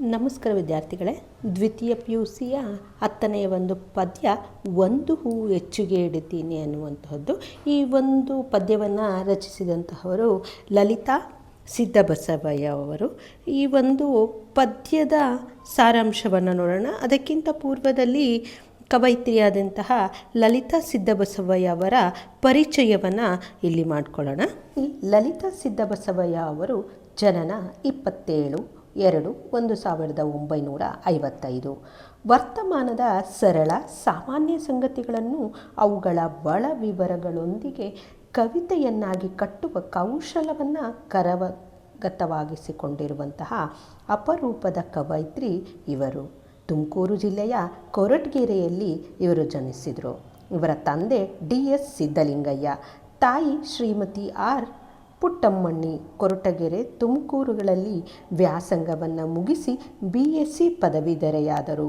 ನಮಸ್ಕಾರ ವಿದ್ಯಾರ್ಥಿಗಳೇ. ದ್ವಿತೀಯ ಪಿ ಯು ಸಿಯ ಹತ್ತನೆಯ ಒಂದು ಪದ್ಯ, ಒಂದು ಹೂ ಹೆಚ್ಚಿಗೆ ಇಡುತ್ತೀನಿ ಅನ್ನುವಂತಹದ್ದು. ಈ ಒಂದು ಪದ್ಯವನ್ನು ರಚಿಸಿದಂತಹವರು ಲಲಿತಾ ಸಿದ್ದಬಸವಯ್ಯ ಅವರು. ಈ ಒಂದು ಪದ್ಯದ ಸಾರಾಂಶವನ್ನು ನೋಡೋಣ. ಅದಕ್ಕಿಂತ ಪೂರ್ವದಲ್ಲಿ ಕವಯಿತ್ರಿಯಾದಂತಹ ಲಲಿತಾ ಸಿದ್ದಬಸವಯ್ಯ ಅವರ ಪರಿಚಯವನ್ನು ಇಲ್ಲಿ ಮಾಡಿಕೊಳ್ಳೋಣ. ಲಲಿತಾ ಸಿದ್ದಬಸವಯ್ಯ ಅವರು ಜನನ ಇಪ್ಪತ್ತೇಳು. ಎರಡು, ಒಂದು ಸಾವಿರದ ಒಂಬೈನೂರ ಐವತ್ತೈದು. ವರ್ತಮಾನದ ಸರಳ, ಸಾಮಾನ್ಯ ಸಂಗತಿಗಳನ್ನು ಅವುಗಳ ಒಳ ವಿವರಗಳೊಂದಿಗೆ ಕವಿತೆಯನ್ನಾಗಿ ಕಟ್ಟುವ ಕೌಶಲವನ್ನು ಕರವಗತವಾಗಿಸಿಕೊಂಡಿರುವಂತಹ ಅಪರೂಪದ ಕವಯಿತ್ರಿ ಇವರು. ತುಮಕೂರು ಜಿಲ್ಲೆಯ ಕೊರಟಗೆರೆಯಲ್ಲಿ ಇವರು ಜನಿಸಿದರು. ಇವರ ತಂದೆ ಡಿ ಎಸ್ ಸಿದ್ದಲಿಂಗಯ್ಯ ತಾಯಿ ಶ್ರೀಮತಿ ಆರ್ ಪುಟ್ಟಮ್ಮಣ್ಣಿ, ಕೊರಟಗೆರೆ ತುಮಕೂರುಗಳಲ್ಲಿ ವ್ಯಾಸಂಗವನ್ನು ಮುಗಿಸಿ ಬಿ ಎಸ್ ಸಿ ಪದವೀಧರೆಯಾದರು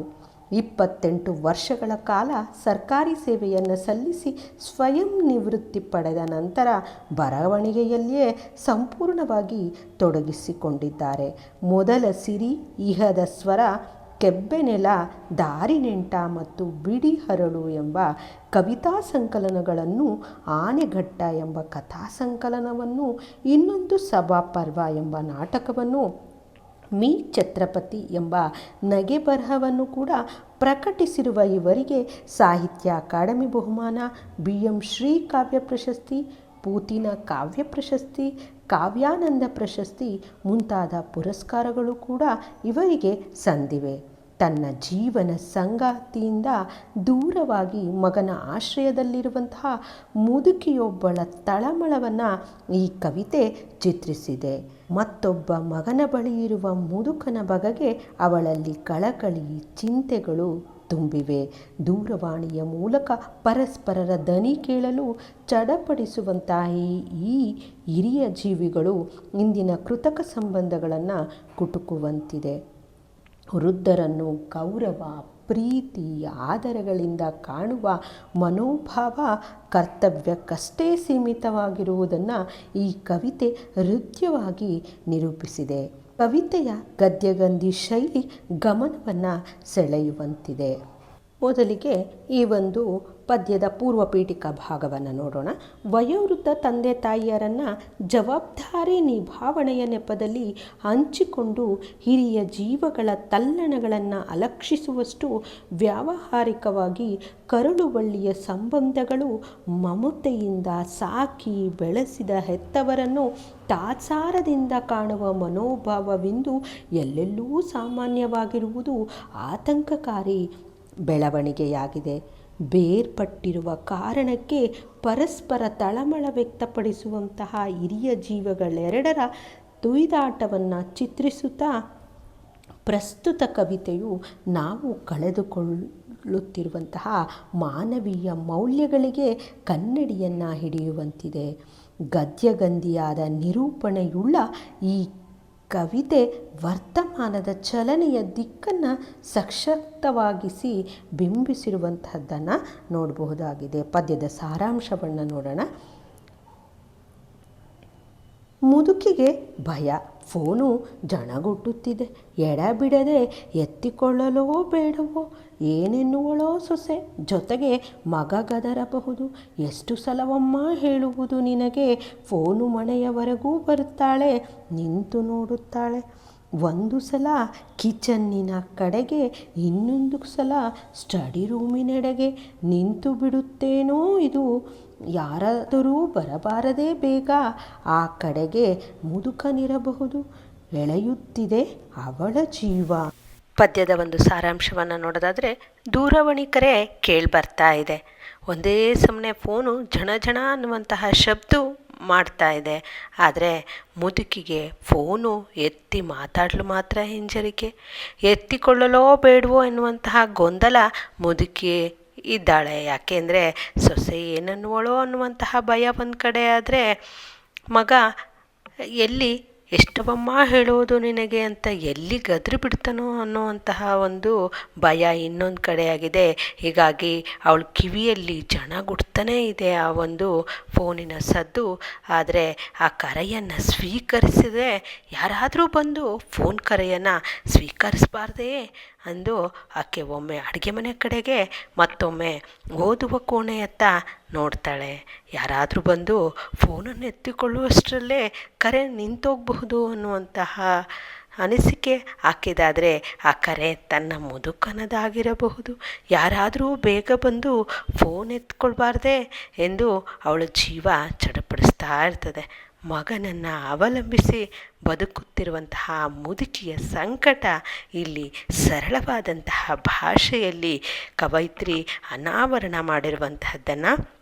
ಇಪ್ಪತ್ತೆಂಟು ವರ್ಷಗಳ ಕಾಲ ಸರ್ಕಾರಿ ಸೇವೆಯನ್ನು ಸಲ್ಲಿಸಿ ಸ್ವಯಂ ನಿವೃತ್ತಿ ಪಡೆದ ನಂತರ ಬರವಣಿಗೆಯಲ್ಲಿಯೇ ಸಂಪೂರ್ಣವಾಗಿ ತೊಡಗಿಸಿಕೊಂಡಿದ್ದಾರೆ. ಮೊದಲ ಸಿರಿ, ಇಹದ ಸ್ವರ ಕೆಬ್ಬೆನೆಲ ದಾರಿನೆಂಟ ಮತ್ತು ಬಿಡಿ ಹರಳು ಎಂಬ ಕವಿತಾ ಸಂಕಲನಗಳನ್ನು ಆನೆಘಟ್ಟ ಎಂಬ ಕಥಾ ಸಂಕಲನವನ್ನು, ಇನ್ನೊಂದು ಸಭಾಪರ್ವ ಎಂಬ ನಾಟಕವನ್ನು, ಮೀ ಛತ್ರಪತಿ ಎಂಬ ನಗೆ ಬರಹವನ್ನು ಕೂಡ ಪ್ರಕಟಿಸಿರುವ ಇವರಿಗೆ ಸಾಹಿತ್ಯ ಅಕಾಡೆಮಿ ಬಹುಮಾನ, ಬಿ ಎಂ ಶ್ರೀ ಕಾವ್ಯ ಪ್ರಶಸ್ತಿ, ಪೂತಿನ ಕಾವ್ಯ ಪ್ರಶಸ್ತಿ, ಕಾವ್ಯಾನಂದ ಪ್ರಶಸ್ತಿ ಮುಂತಾದ ಪುರಸ್ಕಾರಗಳು ಕೂಡ ಇವರಿಗೆ ಸಂದಿವೆ. ತನ್ನ ಜೀವನ ಸಂಗಾತಿಯಿಂದ ದೂರವಾಗಿ ಮಗನ ಆಶ್ರಯದಲ್ಲಿರುವಂತಹ ಮುದುಕಿಯೊಬ್ಬಳ ತಳಮಳವನ್ನು ಈ ಕವಿತೆ ಚಿತ್ರಿಸಿದೆ. ಮತ್ತೊಬ್ಬ ಮಗನ ಬಳಿ ಇರುವ ಮುದುಕನ ಬಗೆಗೆ ಅವಳಲ್ಲಿ ಕಳಕಳಿ ಚಿಂತೆಗಳು ತುಂಬಿವೆ. ದೂರವಾಣಿಯ ಮೂಲಕ ಪರಸ್ಪರರ ದನಿ ಕೇಳಲು ಚಡಪಡಿಸುವಂತಹ ಈ ಹಿರಿಯ ಜೀವಿಗಳು ಇಂದಿನ ಕೃತಕ ಸಂಬಂಧಗಳನ್ನು ಕುಟುಕುವಂತಿದೆ. ವೃದ್ಧರನ್ನು ಗೌರವ, ಪ್ರೀತಿ, ಆದರಗಳಿಂದ ಕಾಣುವ ಮನೋಭಾವ ಕರ್ತವ್ಯಕ್ಕಷ್ಟೇ ಸೀಮಿತವಾಗಿರುವುದನ್ನು ಈ ಕವಿತೆ ಹೃದಯವಾಗಿ ನಿರೂಪಿಸಿದೆ. ಕವಿತೆಯ ಗದ್ಯಗಂಧಿ ಶೈಲಿ ಗಮನವನ್ನು ಸೆಳೆಯುವಂತಿದೆ. ಮೊದಲಿಗೆ ಈ ಒಂದು ಪದ್ಯದ ಪೂರ್ವ ಪೀಠಿಕಾ ಭಾಗವನ್ನು ನೋಡೋಣ. ವಯೋವೃದ್ಧ ತಂದೆ ತಾಯಿಯರನ್ನು ಜವಾಬ್ದಾರಿ ನಿಭಾವಣೆಯ ನೆಪದಲ್ಲಿ ಹಂಚಿಕೊಂಡು ಹಿರಿಯ ಜೀವಗಳ ತಲ್ಲಣಗಳನ್ನು ಅಲಕ್ಷಿಸುವಷ್ಟು ವ್ಯಾವಹಾರಿಕವಾಗಿ ಕರುಳುವಳ್ಳಿಯ ಸಂಬಂಧಗಳು ಮಮತೆಯಿಂದ ಸಾಕಿ ಬೆಳೆಸಿದ ಹೆತ್ತವರನ್ನು ತಾತ್ಸಾರದಿಂದ ಕಾಣುವ ಮನೋಭಾವವೆಂದು ಎಲ್ಲೆಲ್ಲೂ ಸಾಮಾನ್ಯವಾಗಿರುವುದು ಆತಂಕಕಾರಿ ಬೆಳವಣಿಗೆಯಾಗಿದೆ. ಬೇರ್ಪಟ್ಟಿರುವ ಕಾರಣಕ್ಕೆ ಪರಸ್ಪರ ತಳಮಳ ವ್ಯಕ್ತಪಡಿಸುವಂತಹ ಹಿರಿಯ ಜೀವಗಳೆರಡರ ತುಯ್ದಾಟವನ್ನು ಚಿತ್ರಿಸುತ್ತಾ ಪ್ರಸ್ತುತ ಕವಿತೆಯು ನಾವು ಕಳೆದುಕೊಳ್ಳುತ್ತಿರುವಂತಹ ಮಾನವೀಯ ಮೌಲ್ಯಗಳಿಗೆ ಕನ್ನಡಿಯನ್ನು ಹಿಡಿಯುವಂತಿದೆ. ಗದ್ಯಗಂಧಿಯಾದ ನಿರೂಪಣೆಯುಳ್ಳ ಈ ಕವಿತೆ ವರ್ತಮಾನದ ಚಲನೆಯ ದಿಕ್ಕನ್ನು ಸಶಕ್ತವಾಗಿಸಿ ಬಿಂಬಿಸಿರುವಂತಹದ್ದನ್ನು ನೋಡಬಹುದಾಗಿದೆ. ಪದ್ಯದ ಸಾರಾಂಶವನ್ನು ನೋಡೋಣ. ಮುದುಕಿಗೆ ಭಯ, ಫೋನು ಜಣಗುಟ್ಟುತ್ತಿದೆ. ಎಡಬಿಡದೆ ಎತ್ತಿಕೊಳ್ಳಲೋ ಬೇಡವೋ, ಏನೆನ್ನುವಳೋ ಸೊಸೆ ಜೊತೆಗೆ ಮಗ ಗದರಬಹುದು. ಎಷ್ಟು ಸಲವಮ್ಮ ಹೇಳುವುದು ನಿನಗೆ? ಫೋನು ಮನೆಯವರೆಗೂ ಬರುತ್ತಾಳೆ, ನಿಂತು ನೋಡುತ್ತಾಳೆ. ಒಂದು ಸಲ ಕಿಚನ್ನಿನ ಕಡೆಗೆ, ಇನ್ನೊಂದು ಸಲ ಸ್ಟಡಿ ರೂಮಿನೆಡೆಗೆ ನಿಂತು ಬಿಡುತ್ತೇನೋ ಇದು. ಯಾರಾದರೂ ಬರಬಾರದೇ ಬೇಗ ಆ ಕಡೆಗೆ ಮುದುಕನಿರಬಹುದು. ಎಳೆಯುತ್ತಿದೆ ಅವಳ ಜೀವ. ಪದ್ಯದ ಒಂದು ಸಾರಾಂಶವನ್ನು ನೋಡೋದಾದರೆ, ದೂರವಾಣಿ ಕರೆ ಕೇಳಿಬರ್ತಾ ಇದೆ. ಒಂದೇ ಸಮನೆ ಫೋನು ಜಣ ಜಣ ಅನ್ನುವಂತಹ ಶಬ್ದ ಮಾಡ್ತಾ ಇದೆ. ಆದರೆ ಮುದುಕಿಗೆ ಫೋನು ಎತ್ತಿ ಮಾತಾಡಲು ಮಾತ್ರ ಹಿಂಜರಿಕೆ. ಎತ್ತಿಕೊಳ್ಳಲೋ ಬೇಡವೋ ಎನ್ನುವಂತಹ ಗೊಂದಲ ಮುದುಕಿ ಇದ್ದಾಳೆ. ಯಾಕೆಂದರೆ ಸೊಸೆ ಏನನ್ನುವಳೋ ಅನ್ನುವಂತಹ ಭಯ ಒಂದು ಕಡೆ ಆದರೆ ಮಗ, ಎಲ್ಲಿ ಎಷ್ಟವಮ್ಮ ಹೇಳೋದು ನಿನಗೆ ಅಂತ ಎಲ್ಲಿ ಗದ್ರಿ ಬಿಡ್ತಾನೋ ಅನ್ನುವಂತಹ ಒಂದು ಭಯ ಇನ್ನೊಂದು ಕಡೆಯಾಗಿದೆ ಹೀಗಾಗಿ ಅವಳ ಕಿವಿಯಲ್ಲಿ ಜನ ಗುಡ್ತಾನೇ ಇದೆ ಆ ಒಂದು ಫೋನಿನ ಸದ್ದು. ಆದರೆ ಆ ಕರೆಯನ್ನು ಸ್ವೀಕರಿಸಿದರೆ ಯಾರಾದರೂ ಬಂದು ಫೋನ್ ಕರೆಯನ್ನು ಸ್ವೀಕರಿಸಬಾರ್ದೇ? ಅಂದು ಆಕೆ ಒಮ್ಮೆ ಅಡುಗೆ ಮನೆ ಕಡೆಗೆ ಮತ್ತೊಮ್ಮೆ ಓದುವ ಕೋಣೆಯತ್ತ ನೋಡ್ತಾಳೆ. ಯಾರಾದರೂ ಬಂದು ಫೋನನ್ನು ಎತ್ತಿಕೊಳ್ಳುವಷ್ಟರಲ್ಲೇ ಕರೆ ನಿಂತೋಗಬಹುದು ಅನ್ನುವಂತಹ ಅನಿಸಿಕೆ ಹಾಕಿದಾದರೆ ಆ ಕರೆ ತನ್ನ ಮುದುಕನದಾಗಿರಬಹುದು. ಯಾರಾದರೂ ಬೇಗ ಬಂದು ಫೋನ್ ಎತ್ಕೊಳ್ಬಾರ್ದೆ ಎಂದು ಅವಳ ಜೀವ ಚಡಪಡಿಸ್ತಾ ಇರ್ತದೆ. ಮಗನನ್ನು ಅವಲಂಬಿಸಿ ಬದುಕುತ್ತಿರುವಂತಹ ಮುದುಕಿಯ ಸಂಕಟ ಇಲ್ಲಿ ಸರಳವಾದಂತಹ ಭಾಷೆಯಲ್ಲಿ ಕವಯಿತ್ರಿ ಅನಾವರಣ ಮಾಡಿರುವಂತಹದ್ದನ್ನು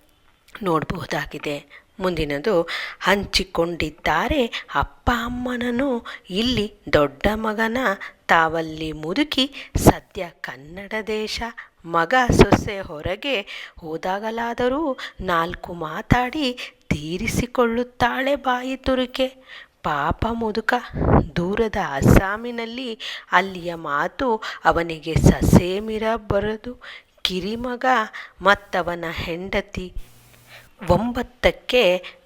ನೋಡಬಹುದಾಗಿದೆ. ಮುಂದಿನದು, ಹಂಚಿಕೊಂಡಿದ್ದಾರೆ ಅಪ್ಪ ಅಮ್ಮನನ್ನು. ಇಲ್ಲಿ ದೊಡ್ಡ ಮಗನ ತಾವಲ್ಲಿ ಮುದುಕಿ, ಸದ್ಯ ಕನ್ನಡ ದೇಶ. ಮಗ ಸೊಸೆ ಹೊರಗೆ ಹೋದಾಗಲಾದರೂ ನಾಲ್ಕು ಮಾತಾಡಿ ತೀರಿಸಿಕೊಳ್ಳುತ್ತಾಳೆ ಬಾಯಿ ತುರುಕೆ. ಪಾಪ ಮುದುಕ, ದೂರದ ಅಸ್ಸಾಮಿನಲ್ಲಿ ಅಲ್ಲಿಯ ಮಾತು ಅವನಿಗೆ ಸಸೇಮಿರ ಬರದು. ಕಿರಿಮಗ ಮತ್ತವನ ಹೆಂಡತಿ ಒಂಬತ್ತಕ್ಕೆ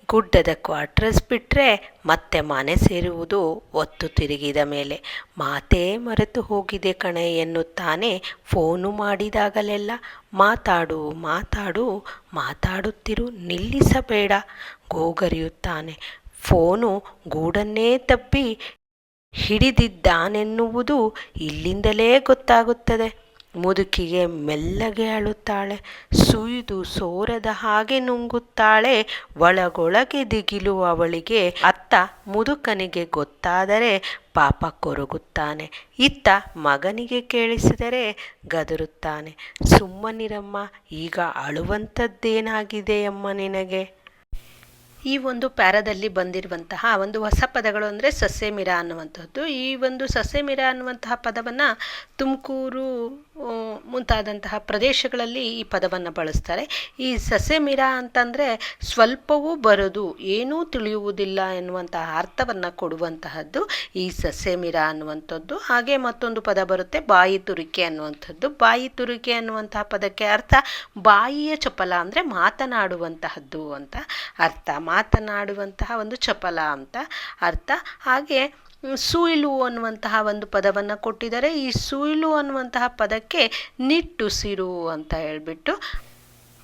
ಗುಡ್ಡದ ಕ್ವಾರ್ಟರ್ಸ್ ಬಿಟ್ಟರೆ ಮತ್ತೆ ಮನೆ ಸೇರುವುದು ಒತ್ತು ತಿರುಗಿದ ಮೇಲೆ. ಮಾತೇ ಮರೆತು ಹೋಗಿದೆ ಕಣೆ ಎನ್ನುತ್ತಾನೆ ಫೋನು ಮಾಡಿದಾಗಲೆಲ್ಲ. ಮಾತಾಡು ಮಾತಾಡು, ಮಾತಾಡುತ್ತಿರು, ನಿಲ್ಲಿಸಬೇಡ, ಗೋಗರಿಯುತ್ತಾನೆ. ಫೋನು ಗೂಡನ್ನೇ ತಪ್ಪಿ ಹಿಡಿದಿದ್ದಾನೆನ್ನುವುದು ಇಲ್ಲಿಂದಲೇ ಗೊತ್ತಾಗುತ್ತದೆ. ಮುದುಕಿಗೆ ಮೆಲ್ಲಗೆ ಅಳುತ್ತಾಳೆ, ಸುಯ್ದು ಸೋರದ ಹಾಗೆ ನುಂಗುತ್ತಾಳೆ, ಒಳಗೊಳಗೆ ದಿಗಿಲು ಅವಳಿಗೆ, ಅತ್ತ ಮುದುಕನಿಗೆ ಗೊತ್ತಾದರೆ ಪಾಪ ಕೊರಗುತ್ತಾನೆ, ಇತ್ತ ಮಗನಿಗೆ ಕೇಳಿಸಿದರೆ ಗದರುತ್ತಾನೆ. ಸುಮ್ಮನಿರಮ್ಮ, ಈಗ ಅಳುವಂಥದ್ದೇನಾಗಿದೆಯಮ್ಮ ನಿನಗೆ? ಈ ಒಂದು ಪ್ಯಾರದಲ್ಲಿ ಬಂದಿರುವಂತಹ ಒಂದು ಹೊಸ ಪದಗಳು ಅಂದರೆ ಸಸ್ಯಮಿರ ಅನ್ನುವಂಥದ್ದು. ಈ ಒಂದು ಸಸ್ಯಮಿರ ಅನ್ನುವಂತಹ ಪದವನ್ನು ತುಮಕೂರು ಮುಂತಾದಂತಹ ಪ್ರದೇಶಗಳಲ್ಲಿ ಈ ಪದವನ್ನು ಬಳಸ್ತಾರೆ. ಈ ಸಸೆಮಿರಾ ಅಂತಂದರೆ ಸ್ವಲ್ಪವೂ ಬರದು, ಏನೂ ತಿಳಿಯುವುದಿಲ್ಲ ಎನ್ನುವಂತಹ ಅರ್ಥವನ್ನು ಕೊಡುವಂತಹದ್ದು ಈ ಸಸೆಮಿರಾ ಅನ್ನುವಂಥದ್ದು. ಹಾಗೆ ಮತ್ತೊಂದು ಪದ ಬರುತ್ತೆ ಬಾಯಿ ತುರಿಕೆ ಅನ್ನುವಂಥದ್ದು. ಬಾಯಿ ತುರಿಕೆ ಅನ್ನುವಂತಹ ಪದಕ್ಕೆ ಅರ್ಥ ಬಾಯಿಯ ಚಪಲ ಅಂದರೆ ಮಾತನಾಡುವಂತಹದ್ದು ಅಂತ ಅರ್ಥ. ಮಾತನಾಡುವಂತಹ ಒಂದು ಚಪಲ ಅಂತ ಅರ್ಥ. ಹಾಗೆ ಸುಯಿಲು ಅನ್ನುವಂತಹ ಒಂದು ಪದವನ್ನು ಕೊಟ್ಟಿದ್ದಾರೆ. ಈ ಸುಯಿಲು ಅನ್ನುವಂತಹ ಪದಕ್ಕೆ ನಿಟ್ಟುಸಿರು ಅಂತ ಹೇಳಿಬಿಟ್ಟು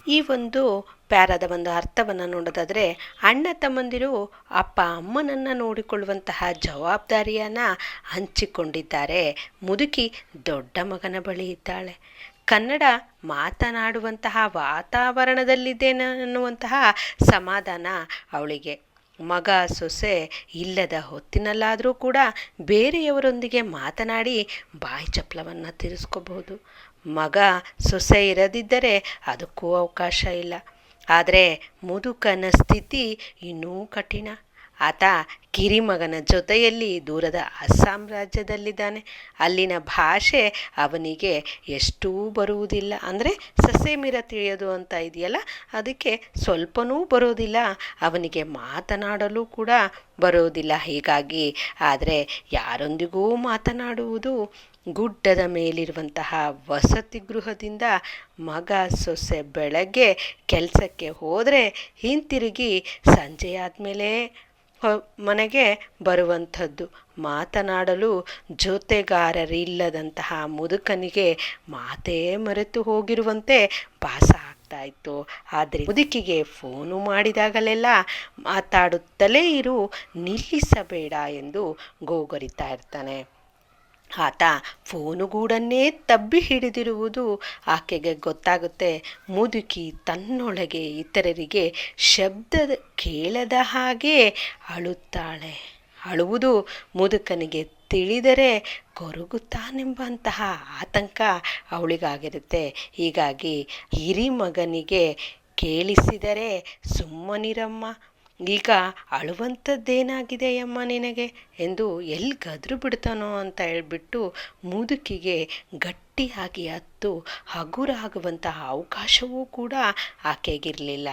ಈ ಒಂದು ಪ್ಯಾರದ ಒಂದು ಅರ್ಥವನ್ನು ನೋಡೋದಾದರೆ, ಅಣ್ಣ ತಮ್ಮಂದಿರು ಅಪ್ಪ ಅಮ್ಮನನ್ನು ನೋಡಿಕೊಳ್ಳುವಂತಹ ಜವಾಬ್ದಾರಿಯನ್ನು ಹಂಚಿಕೊಂಡಿದ್ದಾರೆ. ಮುದುಕಿ ದೊಡ್ಡ ಮಗನ ಬಳಿ ಇದ್ದಾಳೆ. ಕನ್ನಡ ಮಾತನಾಡುವಂತಹ ವಾತಾವರಣದಲ್ಲಿದ್ದೇನೆ ಅನ್ನುವಂತಹ ಸಮಾಧಾನ ಅವಳಿಗೆ ಮಗ ಸೊಸೆ ಇಲ್ಲದ ಹೊತ್ತಿನಲ್ಲಾದರೂ ಕೂಡ ಬೇರೆಯವರೊಂದಿಗೆ ಮಾತನಾಡಿ ಬಾಯಿ ಚಪ್ಪಲವನ್ನು ತಿರ್ಸ್ಕೋಬಹುದು. ಮಗ ಸೊಸೆ ಇರದಿದ್ದರೆ ಅದಕ್ಕೂ ಅವಕಾಶ ಇಲ್ಲ. ಆದರೆ ಮುದುಕನ ಸ್ಥಿತಿ ಇನ್ನೂ ಕಠಿಣ. ಆತ ಕಿರಿಮಗನ ಜೊತೆಯಲ್ಲಿ ದೂರದ ಅಸ್ಸಾಂ ರಾಜ್ಯದಲ್ಲಿದ್ದಾನೆ. ಅಲ್ಲಿನ ಭಾಷೆ ಅವನಿಗೆ ಎಷ್ಟೂ ಬರುವುದಿಲ್ಲ. ಅಂದರೆ ಸಸೇಮಿರ ತಿಳಿಯೋದು ಅಂತ ಇದೆಯಲ್ಲ, ಅದಕ್ಕೆ ಸ್ವಲ್ಪನೂ ಬರೋದಿಲ್ಲ ಅವನಿಗೆ ಮಾತನಾಡಲು ಕೂಡ ಬರೋದಿಲ್ಲ ಹೀಗಾಗಿ ಆದರೆ ಯಾರೊಂದಿಗೂ ಮಾತನಾಡುವುದು ಗುಡ್ಡದ ಮೇಲಿರುವಂತಹ ವಸತಿ ಗೃಹದಿಂದ ಮಗ ಸೊಸೆ ಬೆಳಗ್ಗೆ ಕೆಲಸಕ್ಕೆ ಹೋದರೆ ಹಿಂತಿರುಗಿ ಸಂಜೆ ಆದಮೇಲೆ ಮನೆಗೆ ಬರುವಂಥದ್ದು. ಮಾತನಾಡಲು ಜೊತೆಗಾರರಿಲ್ಲದಂತಹ ಮುದುಕನಿಗೆ ಮಾತೇ ಮರೆತು ಹೋಗಿರುವಂತೆ ಭಾಸ ಆಗ್ತಾ ಇತ್ತು ಆದರೆ ಮುದುಕಿಗೆ ಫೋನು ಮಾಡಿದಾಗಲೆಲ್ಲ ಮಾತಾಡುತ್ತಲೇ ಇರು, ನಿಲ್ಲಿಸಬೇಡ ಎಂದು ಗೋಗರಿತಾ ಇರ್ತಾನೆ. ಆತ ಫೋನುಗೂಡನ್ನೇ ತಬ್ಬಿ ಹಿಡಿದಿರುವುದು ಆಕೆಗೆ ಗೊತ್ತಾಗುತ್ತೆ. ಮುದುಕಿ ತನ್ನೊಳಗೆ ಇತರರಿಗೆ ಶಬ್ದ ಕೇಳದ ಹಾಗೆ ಅಳುತ್ತಾಳೆ. ಅಳುವುದು ಮುದುಕನಿಗೆ ತಿಳಿದರೆ ಕೊರಗುತ್ತಾನೆಂಬಂತಹ ಆತಂಕ ಅವಳಿಗಾಗಿರುತ್ತೆ. ಹೀಗಾಗಿ ಹಿರಿ ಮಗನಿಗೆ ಕೇಳಿಸಿದರೆ, ಸುಮ್ಮನಿರಮ್ಮ ಈಗ ಅಳುವಂಥದ್ದೇನಾಗಿದೆಯಮ್ಮ ನಿನಗೆ? ಎಂದು ಎಲ್ಲಿ ಗದ್ರು ಬಿಡ್ತಾನೋ ಅಂತ ಹೇಳ್ಬಿಟ್ಟು ಮುದುಕಿಗೆ ಗಟ್ಟಿ ಗಟ್ಟಿಯಾಗಿ ಹತ್ತು ಹಗುರಾಗುವಂತಹ ಅವಕಾಶವೂ ಕೂಡ ಆಕೆಗಿರಲಿಲ್ಲ.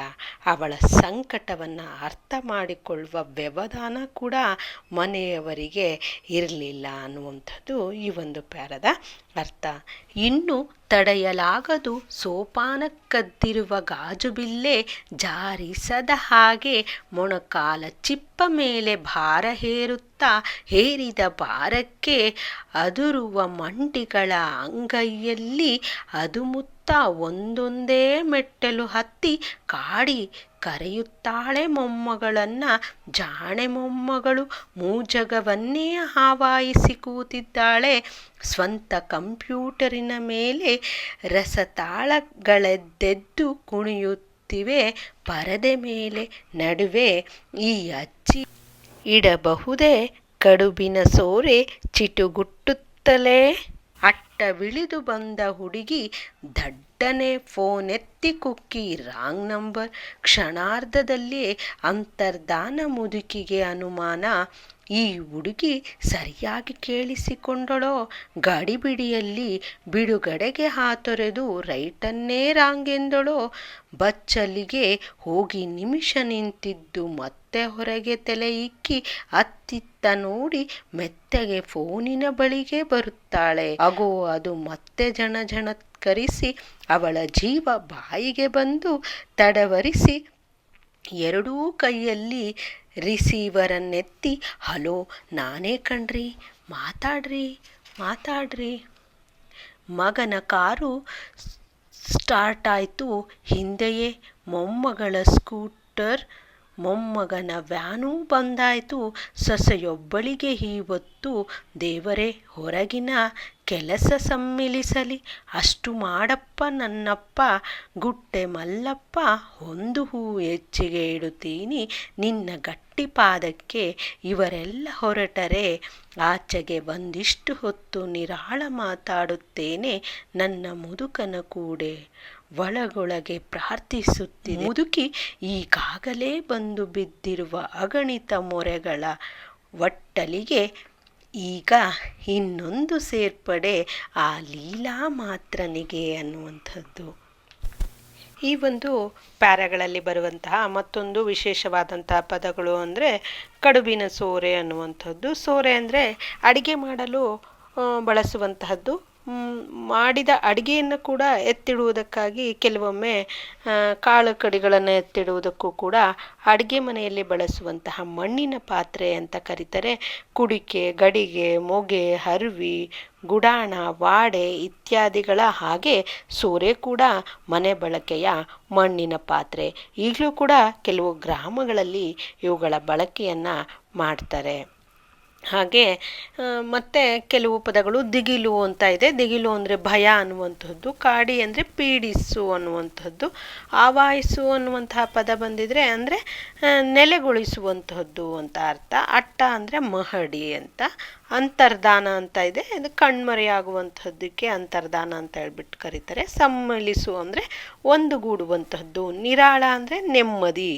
ಅವಳ ಸಂಕಟವನ್ನು ಅರ್ಥ ಮಾಡಿಕೊಳ್ಳುವ ವ್ಯವಧಾನ ಕೂಡ ಮನೆಯವರಿಗೆ ಇರಲಿಲ್ಲ ಅನ್ನುವಂಥದ್ದು ಈ ಒಂದು ಪ್ಯಾರದ ಅರ್ಥ. ಇನ್ನು ತಡೆಯಲಾಗದು ಸೋಪಾನಕ್ಕದ್ದಿರುವ ಗಾಜುಬಿಲ್ಲೆ ಜಾರಿಸದ ಹಾಗೆ ಮೊಣಕಾಲ ಚಿಪ್ಪ ಮೇಲೆ ಭಾರ ಹೇರುತ್ತಾ ಹೇರಿದ ಭಾರಕ್ಕೆ ಅದುರುವ ಮಂಡಿಗಳ ಅಂಗೈಯಲ್ಲಿ ಅದುಮುತ್ತ ಒಂದೊಂದೇ ಮೆಟ್ಟಲು ಹತ್ತಿ ಕಾಡಿ ಕರೆಯುತ್ತಾಳೆ ಮೊಮ್ಮಗಳನ್ನ. ಜಾಣೆ ಮೊಮ್ಮಗಳು ಮೂಜಗವನ್ನೇ ಹಾವಾಯಿಸಿ ಕೂತಿದ್ದಾಳೆ. ಸ್ವಂತ ಕಂಪ್ಯೂಟರಿನ ಮೇಲೆ ರಸತಾಳಗಳೆದ್ದೆದ್ದು ಕುಣಿಯುತ್ತಿವೆ. ಪರದೆ ಮೇಲೆ ನಡುವೆ ಈ ಇಡಬಹುದೇ? ಕಡುಬಿನ ಸೋರೆ ಚಿಟುಗುಟ್ಟುತ್ತಲೇ ಅಟ್ಟವಿಳಿದು ಬಂದ ಹುಡುಗಿ ದಡ್ಡನೆ ಫೋನ್ ಎತ್ತಿ ಕುಕ್ಕಿ, ರಾಂಗ್ ನಂಬರ್, ಕ್ಷಣಾರ್ಧದಲ್ಲೇ ಅಂತರ್ಧಾನ ಮುದುಕಿಗೆ ಅನುಮಾನ. ಈ ಹುಡುಗಿ ಸರಿಯಾಗಿ ಕೇಳಿಸಿಕೊಂಡಳೋ? ಗಡಿಬಿಡಿಯಲ್ಲಿ ಬಿಡುಗಡೆಗೆ ಹಾತೊರೆದು ರೈಟನ್ನೇ ರಾಂಗ್ ಎಂದಳೋ? ಬಚ್ಚಲಿಗೆ ಹೋಗಿ ನಿಮಿಷ ನಿಂತಿದ್ದು ಮತ್ತೆ ಹೊರಗೆ ತಲೆ ಇಕ್ಕಿ ಅತ್ತಿತ್ತ ನೋಡಿ ಮೆತ್ತಗೆ ಫೋನಿನ ಬಳಿಗೆ ಬರುತ್ತಾಳೆ. ಅಗೋ, ಅದು ಮತ್ತೆ ಜನ ಜಣತ್ಕರಿಸಿ ಅವಳ ಜೀವ ಬಾಯಿಗೆ ಬಂದು ತಡವರಿಸಿ ಎರಡೂ ಕೈಯಲ್ಲಿ ರಿಸೀವರನ್ನೆತ್ತಿ, ಹಲೋ, ನಾನೇ ಕಣ್ರಿ, ಮಾತಾಡ್ರಿ ಮಾತಾಡ್ರಿ. ಮಗನ ಕಾರು ಸ್ಟಾರ್ಟ್ ಆಯಿತು. ಹಿಂದೆಯೇ ಮೊಮ್ಮಗಳ ಸ್ಕೂಟರ್, ಮೊಮ್ಮಗನ ವ್ಯಾನೂ ಬಂದಾಯಿತು. ಸೊಸೆಯೊಬ್ಬಳಿಗೆ ಹೊತ್ತು ದೇವರೇ, ಹೊರಗಿನ ಕೆಲಸ ಸಮ್ಮಿಲಿಸಲಿ. ಅಷ್ಟು ಮಾಡಪ್ಪ ನನ್ನಪ್ಪ. ಗುಟ್ಟೆ ಮಲ್ಲಪ್ಪ, ಒಂದು ಹೂ ಹೆಚ್ಚಿಗೆ ಇಡುತ್ತೀನಿ. ನಿನ್ನ ಗಟ್ಟಿ ಪಾದಕ್ಕೆ ಇವರೆಲ್ಲ ಹೊರಟರೆ. ಆಚೆಗೆ ಒಂದಿಷ್ಟು ಹೊತ್ತು ನಿರಾಳ ಮಾತಾಡುತ್ತೇನೆ. ನನ್ನ ಮುದುಕನ ಕೂಡೆ ಒಳಗೊಳಗೆ ಪ್ರಾರ್ಥಿಸುತ್ತಿ ಮುದುಕಿ, ಈಗಾಗಲೇ ಬಂದು ಬಿದ್ದಿರುವ ಅಗಣಿತ ಮೊರೆಗಳ ಒಟ್ಟಲಿಗೆ ಈಗ ಇನ್ನೊಂದು ಸೇರ್ಪಡೆ ಆ ಲೀಲಾ ಮಾತ್ರನಿಗೆ ಅನ್ನುವಂಥದ್ದು. ಈ ಒಂದು ಪ್ಯಾರಾಗಳಲ್ಲಿ ಬರುವಂತಹ ಮತ್ತೊಂದು ವಿಶೇಷವಾದಂತಹ ಪದಗಳು ಅಂದರೆ ಕಡುಬಿನ ಸೋರೆ ಅನ್ನುವಂಥದ್ದು. ಸೋರೆ ಅಂದರೆ ಅಡುಗೆ ಮಾಡಲು ಬಳಸುವಂತಹದ್ದು ಮಾಡಿದ ಅಡಿಗೆಯನ್ನು ಕೂಡ ಎತ್ತಿಡುವುದಕ್ಕಾಗಿ ಕೆಲವೊಮ್ಮೆ ಕಾಳು ಕಡಿಗಳನ್ನು ಎತ್ತಿಡುವುದಕ್ಕೂ ಕೂಡ ಅಡುಗೆ ಮನೆಯಲ್ಲಿ ಬಳಸುವಂತಹ ಮಣ್ಣಿನ ಪಾತ್ರೆ ಅಂತ ಕರೀತಾರೆ. ಕುಡಿಕೆ, ಗಡಿಗೆ, ಮೊಗೆ ಹರುವಿ ಗುಡಾಣ, ವಾಡೆ ಇತ್ಯಾದಿಗಳ ಹಾಗೆ ಸೂರೆ ಕೂಡ ಮನೆ ಬಳಕೆಯ ಮಣ್ಣಿನ ಪಾತ್ರೆ. ಈಗಲೂ ಕೂಡ ಕೆಲವು ಗ್ರಾಮಗಳಲ್ಲಿ ಇವುಗಳ ಬಳಕೆಯನ್ನು ಮಾಡ್ತಾರೆ. ಹಾಗೆ ಮತ್ತೆ ಕೆಲವು ಪದಗಳು ದಿಗಿಲು ಅಂತ ಇದೆ. ದಿಗಿಲು ಅಂದರೆ ಭಯ ಅನ್ನುವಂಥದ್ದು, ಕಾಡಿ ಅಂದರೆ ಪೀಡಿಸು ಅನ್ನುವಂಥದ್ದು ಆವಾಯಿಸು ಅನ್ನುವಂತಹ ಪದ ಬಂದಿದ್ರೆ ಅಂದರೆ ನೆಲೆಗೊಳಿಸುವಂಥದ್ದು ಅಂತ ಅರ್ಥ. ಅಟ್ಟ ಅಂದರೆ ಮಹಡಿ ಅಂತ. ಅಂತರ್ಧಾನ ಅಂತ ಇದೆ. ಅದು ಕಣ್ಮರೆಯಾಗುವಂಥದ್ದಕ್ಕೆ ಅಂತರ್ಧಾನ ಅಂತ ಹೇಳ್ಬಿಟ್ಟು ಕರೀತಾರೆ. ಸಮ್ಮಲಿಸು ಅಂದರೆ ಒಂದುಗೂಡುವಂಥದ್ದು. ನಿರಾಳ ಅಂದರೆ ನೆಮ್ಮದಿ.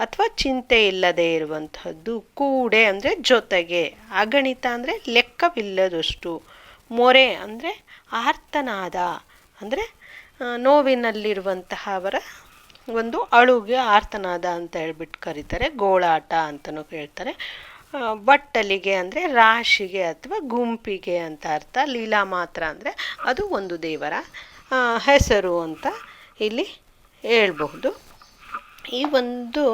ಅಥವಾ ಚಿಂತೆ ಇಲ್ಲದೆ ಇರುವಂತಹದ್ದು ಕೂಡೆ ಅಂದರೆ ಜೊತೆಗೆ, ಅಗಣಿತ ಅಂದರೆ ಲೆಕ್ಕವಿಲ್ಲದಷ್ಟು, ಮೊರೆ ಅಂದರೆ ಆರ್ತನಾದ, ಅಂದರೆ ನೋವಿನಲ್ಲಿರುವಂತಹವರ ಒಂದು ಅಳುಗೆ ಆರ್ತನಾದ ಅಂತ ಹೇಳ್ಬಿಟ್ಟು ಕರೀತಾರೆ, ಗೋಳಾಟ ಅಂತಲೂ ಹೇಳ್ತಾರೆ. ಬಟ್ಟಲಿಗೆ ಅಂದರೆ ರಾಶಿಗೆ ಅಥವಾ ಗುಂಪಿಗೆ ಅಂತ ಅರ್ಥ, ಲೀಲಾ ಮಾತ್ರ ಅಂದರೆ ಅದು ಒಂದು ದೇವರ ಹೆಸರು ಅಂತ ಇಲ್ಲಿ ಹೇಳ್ಬಹುದು. ಈ ಒಂದು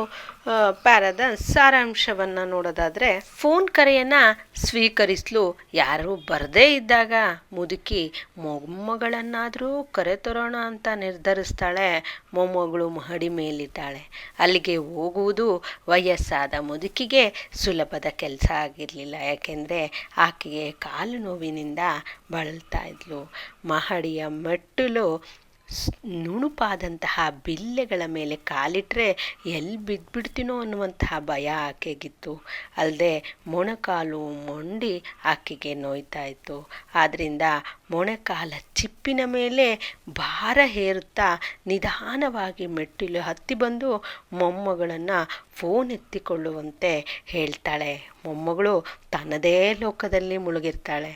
ಪ್ಯಾರದ ಸಾರಾಂಶವನ್ನು ನೋಡೋದಾದರೆ, ಫೋನ್ ಕರೆಯನ್ನು ಸ್ವೀಕರಿಸಲು. ಯಾರೂ ಬರದೇ ಇದ್ದಾಗ ಮುದುಕಿ ಮೊಮ್ಮಗಳನ್ನಾದರೂ ಕರೆತರೋಣ ಅಂತ ನಿರ್ಧರಿಸ್ತಾಳೆ. ಮೊಮ್ಮಗಳು ಮಹಡಿ ಮೇಲಿದ್ದಾಳೆ. ಅಲ್ಲಿಗೆ ಹೋಗುವುದು ವಯಸ್ಸಾದ ಮುದುಕಿಗೆ ಸುಲಭದ ಕೆಲಸ ಆಗಿರಲಿಲ್ಲ. ಯಾಕೆಂದರೆ ಆಕೆಗೆ ಕಾಲು ನೋವಿನಿಂದ ಬಳಲ್ತಾ ಇದ್ಲು. ಮಹಡಿಯ ಮೆಟ್ಟಲು ನುಣುಪಾದಂತಹ ಬಿಲ್ಲೆಗಳ ಮೇಲೆ ಕಾಲಿಟ್ಟರೆ ಎಲ್ಲಿ ಬಿದ್ದುಬಿಡ್ತೀನೋ ಅನ್ನುವಂತಹ ಭಯ ಆಕೆಗಿತ್ತು. ಅಲ್ಲದೆ ಮೊಣಕಾಲು ಮೊಂಡಿ ಆಕೆಗೆ ನೋಯ್ತಾ ಇತ್ತು ಆದ್ದರಿಂದ ಮೊಣಕಾಲ ಚಿಪ್ಪಿನ ಮೇಲೆ ಭಾರ ಹೇರುತ್ತಾ ನಿಧಾನವಾಗಿ ಮೆಟ್ಟಿಲು ಹತ್ತಿ ಬಂದು ಮೊಮ್ಮಗಳನ್ನು ಫೋನ್ ಎತ್ತಿಕೊಳ್ಳುವಂತೆ ಹೇಳ್ತಾಳೆ. ಮೊಮ್ಮಗಳು ತನ್ನದೇ ಲೋಕದಲ್ಲಿ ಮುಳುಗಿರ್ತಾಳೆ.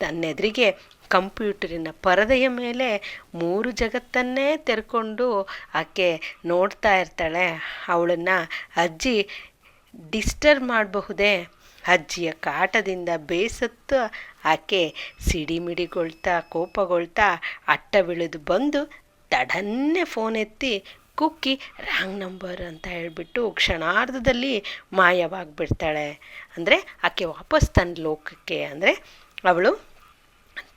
ತನ್ನೆದುರಿಗೆ ಕಂಪ್ಯೂಟರಿನ ಪರದೆಯ ಮೇಲೆ ಮೂರು ಜಗತ್ತನ್ನೇ ತೆರ್ಕೊಂಡು ಆಕೆ ನೋಡ್ತಾ ಇರ್ತಾಳೆ. ಅವಳನ್ನು ಅಜ್ಜಿ ಡಿಸ್ಟರ್ಬ್ ಮಾಡಬಹುದೇ? ಅಜ್ಜಿಯ ಕಾಟದಿಂದ ಬೇಸತ್ತು ಆಕೆ ಸಿಡಿಮಿಡಿಗೊಳ್ತಾ ಕೋಪಗೊಳ್ತಾ ಅಟ್ಟ ಬಿಳಿದು ಬಂದು ತಡನ್ನೇ ಫೋನ್ ಎತ್ತಿ, ಕುಕ್ಕಿ ರಾಂಗ್ ನಂಬರ್ ಅಂತ ಹೇಳಿಬಿಟ್ಟು ಕ್ಷಣಾರ್ಧದಲ್ಲಿ ಮಾಯವಾಗಿಬಿಡ್ತಾಳೆ. ಅಂದರೆ ಆಕೆ ವಾಪಸ್ ತನ್ನ ಲೋಕಕ್ಕೆ ಅಂದರೆ ಅವಳು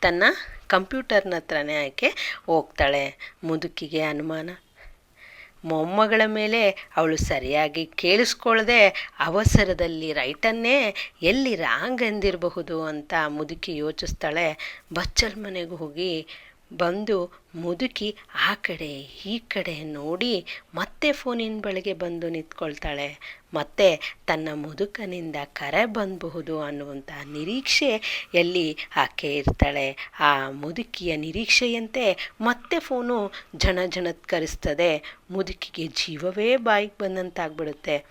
ತನ್ನ ಕಂಪ್ಯೂಟರ್ನ ಹತ್ರನೇ ಆಕೆ ಹೋಗ್ತಾಳೆ. ಮುದುಕಿಗೆ ಅನುಮಾನ. ಮೊಮ್ಮಗಳ ಮೇಲೆ ಅವಳು ಸರಿಯಾಗಿ ಕೇಳಿಸ್ಕೊಳ್ಳದೆ ಅವಸರದಲ್ಲಿ, ರೈಟನ್ನೇ, ಎಲ್ಲಿ ರಾಂಗ್ ಎಂದಿರಬಹುದು? ಅಂತ ಮುದುಕಿ ಯೋಚಿಸ್ತಾಳೆ. ಬಚ್ಚಲ್ ಮನೆಗೆ ಹೋಗಿ ಬಂದು ಮುದುಕಿ ಆ ಕಡೆ, ಈ ಕಡೆ ನೋಡಿ ಮತ್ತೆ ಫೋನಿನ ಬಳಿಗೆ ಬಂದು ನಿಂತ್ಕೊಳ್ತಾಳೆ. ಮತ್ತೆ ತನ್ನ ಮುದುಕನಿಂದ ಕರೆ ಬಂದಬಹುದು ಅನ್ನುವಂಥ ನಿರೀಕ್ಷೆಯಲ್ಲಿ ಆಕೆ ಇರ್ತಾಳೆ. ಆ ಮುದುಕಿಯ ನಿರೀಕ್ಷೆಯಂತೆ ಮತ್ತೆ ಫೋನು ಜನ ಜನತ್ಕರಿಸ್ತದೆ ಮುದುಕಿಗೆ ಜೀವವೇ ಬಾಯಿಗೆ ಬಂದಂತಾಗ್ಬಿಡುತ್ತೆ.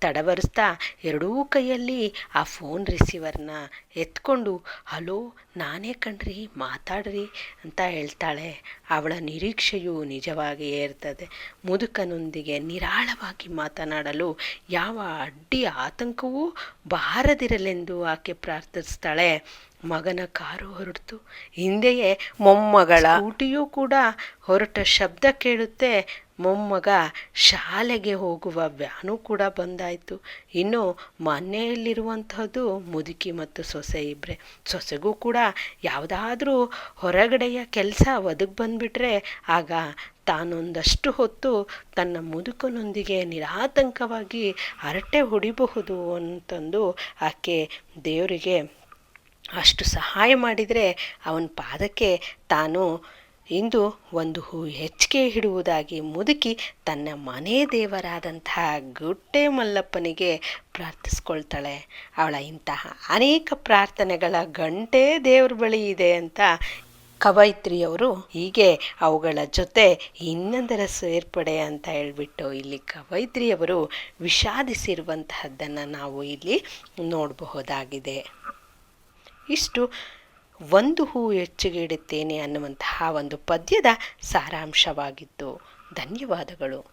ತಡವರಿಸ್ತಾ ಎರಡೂ ಕೈಯಲ್ಲಿ ಆ ಫೋನ್ ರಿಸೀವರ್ನ ಎತ್ಕೊಂಡು ಹಲೋ ನಾನೇ ಕಣ್ರಿ ಮಾತಾಡ್ರಿ ಅಂತ ಹೇಳ್ತಾಳೆ. ಅವಳ ನಿರೀಕ್ಷೆಯು ನಿಜವಾಗಿಯೇ ಇರ್ತದೆ. ಮುದುಕನೊಂದಿಗೆ ನಿರಾಳವಾಗಿ ಮಾತನಾಡಲು ಯಾವ ಅಡ್ಡಿ ಆತಂಕವೂ ಬಾರದಿರಲೆಂದು ಆಕೆ ಪ್ರಾರ್ಥಿಸ್ತಾಳೆ. ಮಗನ ಕಾರು ಹೊರಡ್ತು. ಹಿಂದೆಯೇ ಮೊಮ್ಮಗಳ ಊಟಿಯೂ ಕೂಡ ಹೊರಟ ಶಬ್ದ ಕೇಳುತ್ತೆ. ಮೊಮ್ಮಗ ಶಾಲೆಗೆ ಹೋಗುವ ವ್ಯಾನು ಕೂಡ ಬಂದಾಯಿತು. ಇನ್ನು ಮನೆಯಲ್ಲಿರುವಂಥದ್ದು ಮುದುಕಿ ಮತ್ತು ಸೊಸೆ ಇಬ್ಬರೆ ಸೊಸೆಗೂ ಕೂಡ ಯಾವುದಾದ್ರೂ ಹೊರಗಡೆಯ ಕೆಲಸ ಒದಗಿ ಬಂದುಬಿಟ್ರೆ ಆಗ ತಾನೊಂದಷ್ಟು ಹೊತ್ತು ತನ್ನ ಮುದುಕನೊಂದಿಗೆ ನಿರಾತಂಕವಾಗಿ ಹರಟೆ ಹೊಡಿಬಹುದು ಅಂತಂದು ಆಕೆ ದೇವರಿಗೆ ಅಷ್ಟು ಸಹಾಯ ಮಾಡಿದರೆ ಅವನ ಪಾದಕ್ಕೆ ತಾನು ಇಂದು ಒಂದು ಹೂ ಹೆಚ್ಚಿಗೆ ಹಿಡುವುದಾಗಿ ಮುದುಕಿ ತನ್ನ ಮನೆ ದೇವರಾದಂತಹ ಗುಟ್ಟೆ ಮಲ್ಲಪ್ಪನಿಗೆ ಪ್ರಾರ್ಥಿಸ್ಕೊಳ್ತಾಳೆ. ಅವಳ ಇಂತಹ ಅನೇಕ ಪ್ರಾರ್ಥನೆಗಳ ಗಂಟೆ ದೇವ್ರ ಬಳಿ ಇದೆ ಅಂತ ಕವಯಿತ್ರಿಯವರು ಹೀಗೆ ಅವುಗಳ ಜೊತೆ ಇನ್ನೊಂದರ ಸೇರ್ಪಡೆ ಅಂತ ಹೇಳ್ಬಿಟ್ಟು ಇಲ್ಲಿ ಕವಯಿತ್ರಿಯವರು ವಿಷಾದಿಸಿರುವಂತಹದ್ದನ್ನು ನಾವು ಇಲ್ಲಿ ನೋಡಬಹುದಾಗಿದೆ. ಇಷ್ಟು ಒಂದು ಹೂ ಹೆಚ್ಚಿಗೆ ಇಡುತ್ತೇನೆ ಅನ್ನುವಂತಹ ಒಂದು ಪದ್ಯದ ಸಾರಾಂಶವಾಗಿತ್ತು ಧನ್ಯವಾದಗಳು.